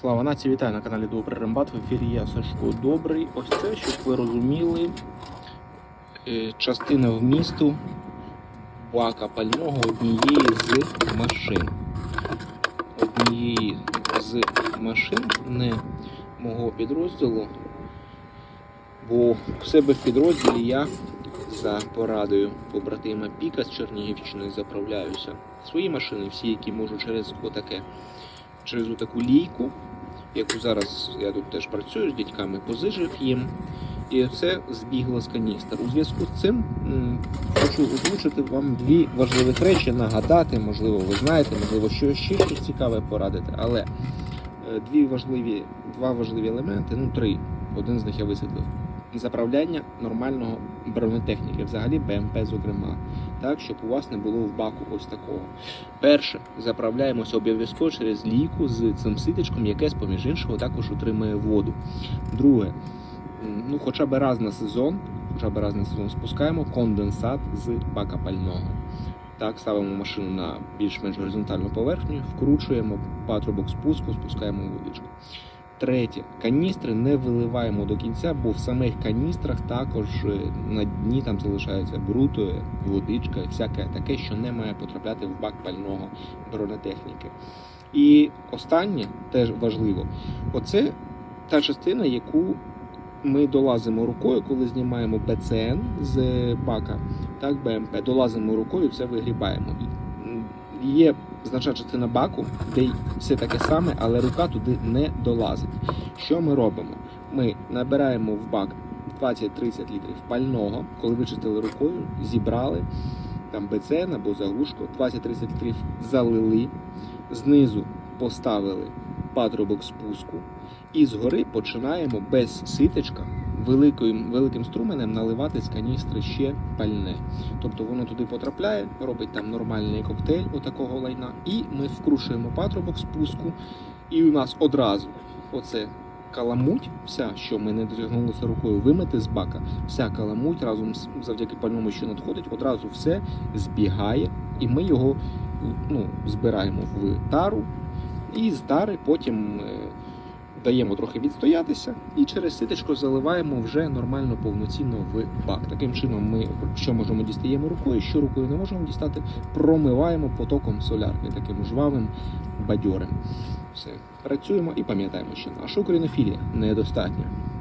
Слава нації, вітаю на каналі Добрий Рембат. В ефірі я Сашко Добрий. Ось це, щоб ви розуміли, е, частина вмісту бака пального однієї з машин. Однієї з машин не мого підрозділу, бо в себе в підрозділі я за порадою побратима Піка з Чернігівщини заправляюся. Свої машини, всі, які можу через отаке через таку лійку, яку зараз я тут теж працюю з дядьками, позижив їм. І це збігло з каністр. У зв'язку з цим хочу озвучити вам дві важливих речі, нагадати, можливо, ви знаєте, можливо, що ще щось цікаве порадити, але е, дві важливі, два важливі елементи, ну три. Один з них я висвітлив. Заправляння нормального бронетехніки, взагалі БМП, зокрема, так, щоб у вас не було в баку ось такого. Перше, заправляємося обов'язково через лійку з цим ситечком, яке, поміж іншого, також утримує воду. Друге, ну хоча б раз на сезон, хоча б раз на сезон спускаємо конденсат з бака пального. Так, ставимо машину на більш-менш горизонтальну поверхню, вкручуємо патрубок спуску, спускаємо водичку. Третє, каністри не виливаємо до кінця, бо в самих каністрах також е, на дні там залишається бруд, водичка, всяке таке, що не має потрапляти в бак пального бронетехніки. І останнє теж важливо: оце та частина, яку ми долазимо рукою, коли знімаємо БЦН з бака, так, БМП, долазимо рукою, це вигрібаємо. Є значна частина баку, де все таке саме, але рука туди не долазить. Що ми робимо? Ми набираємо в бак 20-30 літрів пального, коли вичистили рукою, зібрали там БЦН або заглушку, 20-30 літрів залили, знизу поставили патрубок спуску і згори починаємо без ситечка великим, великим струменем наливати з каністри ще пальне. Тобто воно туди потрапляє, робить там нормальний коктейль отакого лайна, і ми вкрушуємо патрубок спуску, і у нас одразу оце каламуть, вся, що ми не дотягнулися рукою вимити з бака, вся каламуть разом з завдяки пальному, що надходить, одразу все збігає, і ми його ну, збираємо в тару, і з тари потім. Даємо трохи відстоятися і через ситечко заливаємо вже нормально повноцінно в бак. Таким чином, ми що можемо дістаємо рукою, що рукою не можемо дістати, промиваємо потоком солярки, таким жвавим, бадьорим. Все, працюємо і пам'ятаємо, що наша українофілія недостатня.